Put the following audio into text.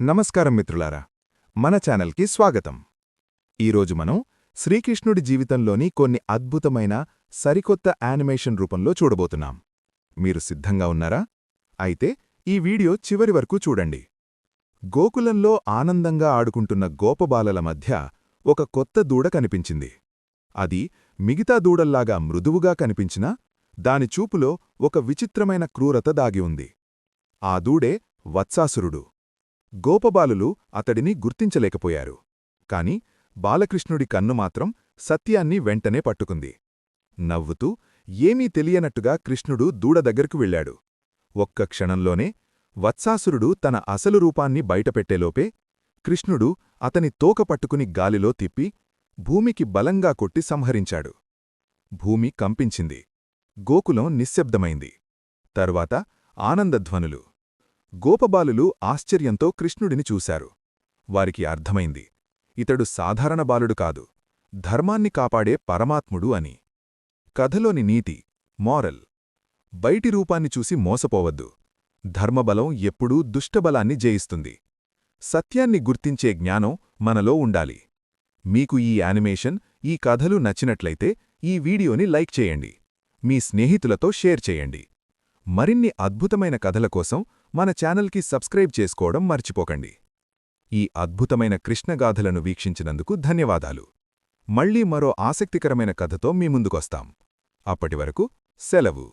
నమస్కారం మిత్రులారా. మన ఛానల్కి స్వాగతం. ఈరోజు మనం శ్రీకృష్ణుడి జీవితంలోని కొన్ని అద్భుతమైన సరికొత్త యానిమేషన్ రూపంలో చూడబోతున్నాం. మీరు సిద్ధంగా ఉన్నారా? అయితే ఈ వీడియో చివరి వరకు చూడండి. గోకులంలో ఆనందంగా ఆడుకుంటున్న గోపబాలల మధ్య ఒక కొత్త దూడ కనిపించింది. అది మిగతా దూడల్లాగా మృదువుగా కనిపించినా దాని చూపులో ఒక విచిత్రమైన క్రూరత దాగి ఉంది. ఆ దూడే వత్సాసురుడు. గోపబాలులు అతడిని గుర్తించలేకపోయారు. కాని బాలకృష్ణుడి కన్ను మాత్రం సత్యాన్ని వెంటనే పట్టుకుంది. నవ్వుతూ ఏమీ తెలియనట్టుగా కృష్ణుడు దూడ దగ్గరకు వెళ్ళాడు. ఒక్క క్షణంలోనే వత్సాసురుడు తన అసలు రూపాన్ని బయటపెట్టేలోపే కృష్ణుడు అతని తోక పట్టుకుని గాలిలో తిప్పి భూమికి బలంగా కొట్టి సంహరించాడు. భూమి కంపించింది. గోకులం నిశ్శబ్దమైంది. తర్వాత ఆనందధ్వనులు. గోపబాలులు ఆశ్చర్యంతో కృష్ణుడిని చూశారు. వారికి అర్థమైంది ఇతడు సాధారణ బాలుడు కాదు ధర్మాన్ని కాపాడే పరమాత్ముడు అని. కథలోని నీతి మోరల్. బయటి రూపాన్ని చూసి మోసపోవద్దు. ధర్మబలం ఎప్పుడూ దుష్టబలాన్ని జయిస్తుంది. సత్యాన్ని గుర్తించే జ్ఞానం మనలో ఉండాలి. మీకు ఈ యానిమేషన్ ఈ కథలు నచ్చినట్లయితే ఈ వీడియోని లైక్ చేయండి. మీ స్నేహితులతో షేర్ చేయండి. మరిన్ని అద్భుతమైన కథల కోసం మన ఛానల్కి సబ్స్క్రైబ్ చేసుకోవడం మర్చిపోకండి. ఈ అద్భుతమైన కృష్ణగాథలను వీక్షించినందుకు ధన్యవాదాలు. మళ్ళీ మరో ఆసక్తికరమైన కథతో మీ ముందుకొస్తాం. అప్పటివరకు సెలవు.